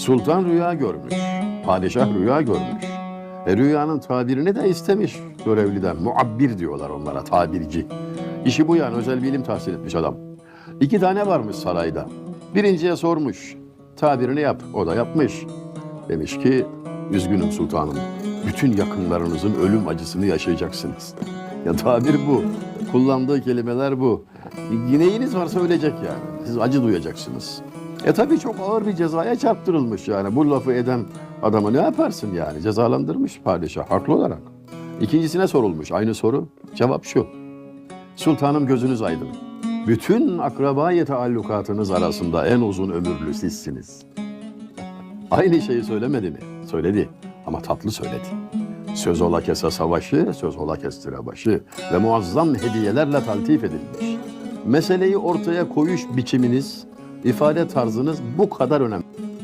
Sultan rüya görmüş. Padişah rüya görmüş. E rüyanın tabirini de istemiş görevliden. Muabbir diyorlar onlara, tabirci. İşi bu yani, özel bir ilim tahsil etmiş adam. İki tane varmış sarayda. Birinciye sormuş, tabirini yap. O da yapmış. Demiş ki, üzgünüm sultanım. Bütün yakınlarınızın ölüm acısını yaşayacaksınız. Ya tabir bu. Kullandığı kelimeler bu. Neyiniz varsa ölecek yani. Siz acı duyacaksınız. E tabii çok ağır bir cezaya çarptırılmış yani. Bu lafı eden adamı ne yaparsın yani? Cezalandırmış padişah haklı olarak. İkincisine sorulmuş aynı soru. Cevap şu. Sultanım gözünüz aydın. Bütün akrabayı taallukatınız arasında en uzun ömürlü sizsiniz. Aynı şeyi söylemedi mi? Söyledi ama tatlı söyledi. Söz ola kese savaşı, söz ola kestire başı ve muazzam hediyelerle taltif edilmiş. Meseleyi ortaya koyuş biçiminiz, ifade tarzınız bu kadar önemli.